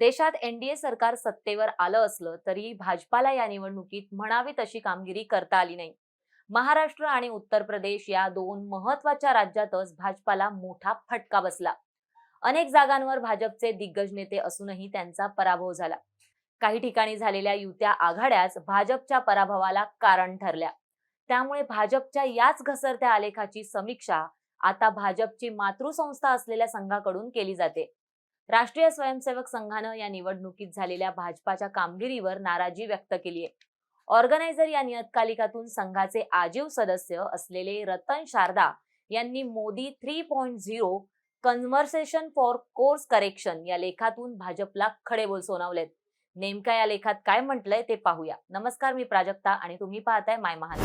देशात एनडीए सरकार सत्तेवर आलं असलं तरी भाजपाला या निवडणुकीत म्हणावी तशी कामगिरी करता आली नाही. महाराष्ट्र आणि उत्तर प्रदेश या दोन महत्त्वाच्या राज्यातच भाजपाला मोठा फटका बसला. अनेक जागांवर भाजपचे दिग्गज नेते असूनही त्यांचा पराभव झाला. काही ठिकाणी झालेल्या युत्या आघाड्याच भाजपच्या पराभवाला कारण ठरल्या. त्यामुळे भाजपच्या याच घसरत्या आलेखाची समीक्षा आता भाजपची मातृसंस्था असलेल्या संघाकडून केली जाते. राष्ट्रीय स्वयंसेवक संघानं या निवडणुकीत झालेल्या भाजपाच्या कामगिरीवर नाराजी व्यक्त केली आहे ऑर्गनायझर या नियतकालिकातून संघाचे आजीव सदस्य असलेले रतन शारदा यांनी Modi three point zero conversation for course correction या लेखातून भाजपला खडेबोल सोनावलेत. नेमका या लेखात काय म्हटलंय ते पाहूया. नमस्कार मी प्राजक्ता आणि तुम्ही पाहताय माय महान.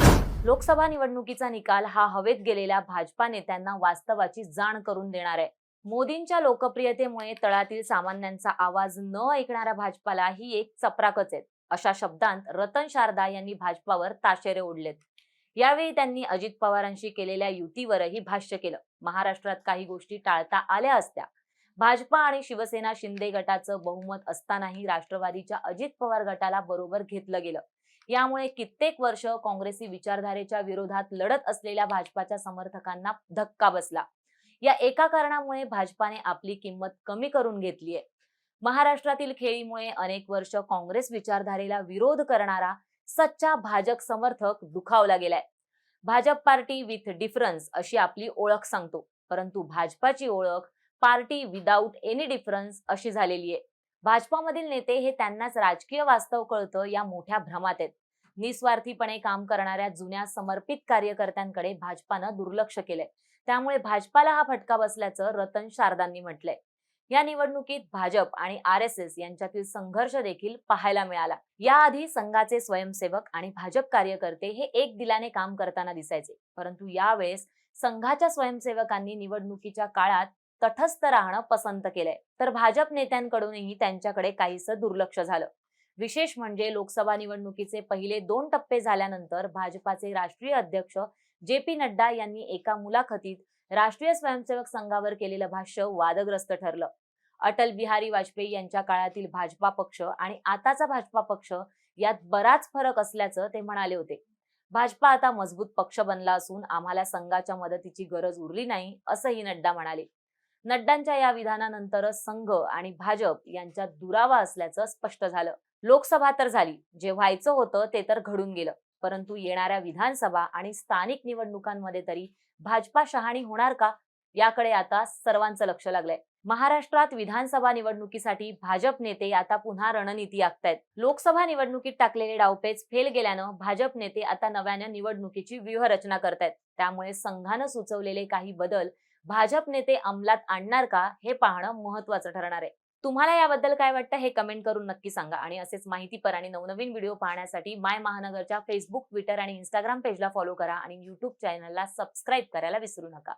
लोकसभा निवडणुकीचा निकाल हा हवेत गेलेल्या भाजपा नेत्यांना वास्तवाची जाण करून देणार आहे मोदींच्या लोकप्रियतेमुळे तळातील सामान्यांचा आवाज न ऐकणाऱ्या भाजपाला ही एक चपराकच आहेत. अशा शब्दांत रतन शारदा यांनी भाजपावर ताशेरे ओढलेत. यावेळी त्यांनी अजित पवारांशी केलेल्या युतीवरही भाष्य केलं. महाराष्ट्रात काही गोष्टी टाळता आल्या असत्या. भाजपा आणि शिवसेना शिंदे गटाचं बहुमत असतानाही राष्ट्रवादीच्या अजित पवार गटाला बरोबर घेतलं गेलं. यामुळे कित्येक वर्ष काँग्रेसी विचारधारेच्या विरोधात लढत असलेल्या भाजपाच्या समर्थकांना धक्का बसला. या एका कारणामुळे भाजपाने आपली किंमत कमी करून घेतलीय महाराष्ट्रातील खेळीमुळे अनेक वर्ष काँग्रेस विचारधारेला विरोध करणारा सच्चा भाजप समर्थक दुखावला गेलाय. भाजप पार्टी विथ डिफरन्स अशी आपली ओळख सांगतो परंतु भाजपाची ओळख पार्टी विदाऊट एनी डिफरन्स अशी झालेली आहे. भाजपामधील नेते हे त्यांनाच राजकीय वास्तव कळतं या मोठ्या भ्रमात आहेत. निस्वार्थीपणे काम करणाऱ्या जुन्या समर्पित कार्यकर्त्यांकडे भाजपानं दुर्लक्ष केलंय. त्यामुळे भाजपाला हा फटका बसल्याचं रतन शारदांनी म्हटलंय. या निवडणुकीत भाजप आणि आर एस एस यांच्यातील संघर्ष देखील पाहायला मिळाला. याआधी संघाचे स्वयंसेवक आणि भाजप कार्यकर्ते हे एक दिलाने काम करताना दिसायचे. परंतु यावेळेस संघाच्या स्वयंसेवकांनी निवडणुकीच्या काळात तटस्थ राहणं पसंत केलंय. तर भाजप नेत्यांकडूनही त्यांच्याकडे काहीसं दुर्लक्ष झालं. विशेष म्हणजे लोकसभा निवडणुकीचे पहिले दोन टप्पे झाल्यानंतर भाजपाचे राष्ट्रीय अध्यक्ष जे पी नड्डा यांनी एका मुलाखतीत राष्ट्रीय स्वयंसेवक संघावर केलेलं भाष्य वादग्रस्त ठरलं. अटल बिहारी वाजपेयी यांच्या काळातील भाजपा पक्ष आणि आताचा भाजपा पक्ष यात बराच फरक असल्याचं ते म्हणाले होते. भाजपा आता मजबूत पक्ष बनला असून आम्हाला संघाच्या मदतीची गरज उरली नाही असंही नड्डा म्हणाले. नड्डांच्या या विधानानंतरच संघ आणि भाजप यांच्यात दुरावा असल्याचं स्पष्ट झालं. लोकसभा तर झाली. जे व्हायचं होतं ते तर घडून गेलं. परंतु येणाऱ्या विधानसभा आणि स्थानिक निवडणुकांमध्ये तरी भाजपा शहाणी होणार का? याकडे आता सर्वांचं लक्ष लागलंय. महाराष्ट्रात विधानसभा निवडणुकीसाठी भाजप नेते आता पुन्हा रणनीती आखतायत. लोकसभा निवडणुकीत टाकलेले डावपेच फेल गेल्यानं भाजप नेते आता नव्यानं निवडणुकीची व्यूहरचना करतायत. त्यामुळे संघानं सुचवलेले काही बदल भाजप नेते अंमलात आणणार का हे पाहणं महत्वाचं ठरणार आहे. तुम्हाला याबद्दल काय वाटतं हे कमेंट करून नक्की सांगा. आणि असेच माहितीपर आणि नवनवीन व्हिडिओ पाहण्यासाठी माय महानगरच्या फेसबुक ट्विटर आणि इंस्टाग्राम पेजला फॉलो करा आणि युट्यूब चॅनलला सबस्क्राईब करायला विसरू नका.